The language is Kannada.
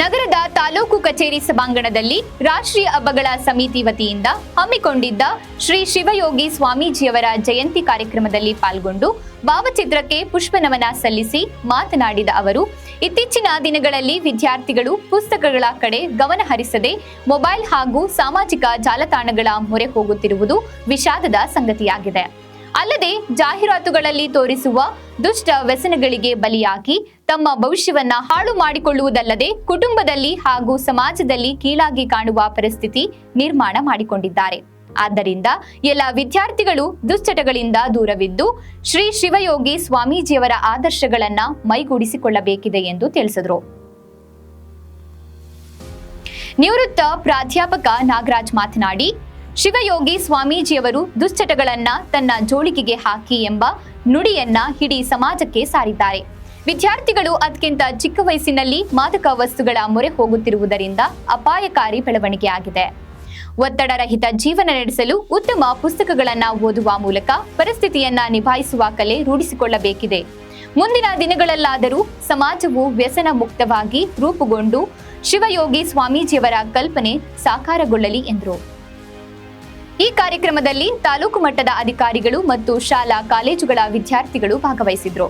ನಗರದ ತಾಲೂಕು ಕಚೇರಿ ಸಭಾಂಗಣದಲ್ಲಿ ರಾಷ್ಟ್ರೀಯ ಹಬ್ಬಗಳ ಸಮಿತಿ ವತಿಯಿಂದ ಹಮ್ಮಿಕೊಂಡಿದ್ದ ಶ್ರೀ ಶಿವಯೋಗಿ ಸ್ವಾಮೀಜಿಯವರ ಜಯಂತಿ ಕಾರ್ಯಕ್ರಮದಲ್ಲಿ ಪಾಲ್ಗೊಂಡು ಭಾವಚಿತ್ರಕ್ಕೆ ಪುಷ್ಪನಮನ ಸಲ್ಲಿಸಿ ಮಾತನಾಡಿದ ಅವರು, ಇತ್ತೀಚಿನ ದಿನಗಳಲ್ಲಿ ವಿದ್ಯಾರ್ಥಿಗಳು ಪುಸ್ತಕಗಳ ಕಡೆ ಗಮನ ಹರಿಸದೆ ಮೊಬೈಲ್ ಹಾಗೂ ಸಾಮಾಜಿಕ ಜಾಲತಾಣಗಳ ಮೊರೆ ಹೋಗುತ್ತಿರುವುದು ವಿಷಾದದ ಸಂಗತಿಯಾಗಿದೆ. ಅಲ್ಲದೆ ಜಾಹೀರಾತುಗಳಲ್ಲಿ ತೋರಿಸುವ ದುಷ್ಟ ವ್ಯಸನಗಳಿಗೆ ಬಲಿಯಾಗಿ ತಮ್ಮ ಭವಿಷ್ಯವನ್ನ ಹಾಳು ಮಾಡಿಕೊಳ್ಳುವುದಲ್ಲದೆ ಕುಟುಂಬದಲ್ಲಿ ಹಾಗೂ ಸಮಾಜದಲ್ಲಿ ಕೀಳಾಗಿ ಕಾಣುವ ಪರಿಸ್ಥಿತಿ ನಿರ್ಮಾಣ ಮಾಡಿಕೊಂಡಿದ್ದಾರೆ. ಆದ್ದರಿಂದ ಎಲ್ಲ ವಿದ್ಯಾರ್ಥಿಗಳು ದುಶ್ಚಟಗಳಿಂದ ದೂರವಿದ್ದು ಶ್ರೀ ಶಿವಯೋಗಿ ಸ್ವಾಮೀಜಿಯವರ ಆದರ್ಶಗಳನ್ನ ಮೈಗೂಡಿಸಿಕೊಳ್ಳಬೇಕಿದೆ ಎಂದು ತಿಳಿಸಿದರು. ನಿವೃತ್ತ ಪ್ರಾಧ್ಯಾಪಕ ನಾಗರಾಜ್ ಮಾತನಾಡಿ ಶಿವಯೋಗಿ ಸ್ವಾಮೀಜಿಯವರು ದುಶ್ಚಟಗಳನ್ನ ತನ್ನ ಜೋಳಿಗೆಗೆ ಹಾಕಿ ಎಂಬ ನುಡಿಯನ್ನ ಇಡೀ ಸಮಾಜಕ್ಕೆ ಸಾರಿದ್ದಾರೆ. ವಿದ್ಯಾರ್ಥಿಗಳು ಅದಕ್ಕಿಂತ ಚಿಕ್ಕ ವಯಸ್ಸಿನಲ್ಲಿ ಮಾದಕ ವಸ್ತುಗಳ ಮೊರೆ ಹೋಗುತ್ತಿರುವುದರಿಂದ ಅಪಾಯಕಾರಿ ಬೆಳವಣಿಗೆ ಆಗಿದೆ. ಒತ್ತಡರಹಿತ ಜೀವನ ನಡೆಸಲು ಉತ್ತಮ ಪುಸ್ತಕಗಳನ್ನ ಓದುವ ಮೂಲಕ ಪರಿಸ್ಥಿತಿಯನ್ನ ನಿಭಾಯಿಸುವ ಕಲೆ ರೂಢಿಸಿಕೊಳ್ಳಬೇಕಿದೆ. ಮುಂದಿನ ದಿನಗಳಲ್ಲಾದರೂ ಸಮಾಜವು ವ್ಯಸನ ಮುಕ್ತವಾಗಿ ರೂಪುಗೊಂಡು ಶಿವಯೋಗಿ ಸ್ವಾಮೀಜಿಯವರ ಕಲ್ಪನೆ ಸಾಕಾರಗೊಳ್ಳಲಿ ಎಂದರು. ಈ ಕಾರ್ಯಕ್ರಮದಲ್ಲಿ ತಾಲೂಕು ಮಟ್ಟದ ಅಧಿಕಾರಿಗಳು ಮತ್ತು ಶಾಲಾ ಕಾಲೇಜುಗಳ ವಿದ್ಯಾರ್ಥಿಗಳು ಭಾಗವಹಿಸಿದ್ರು.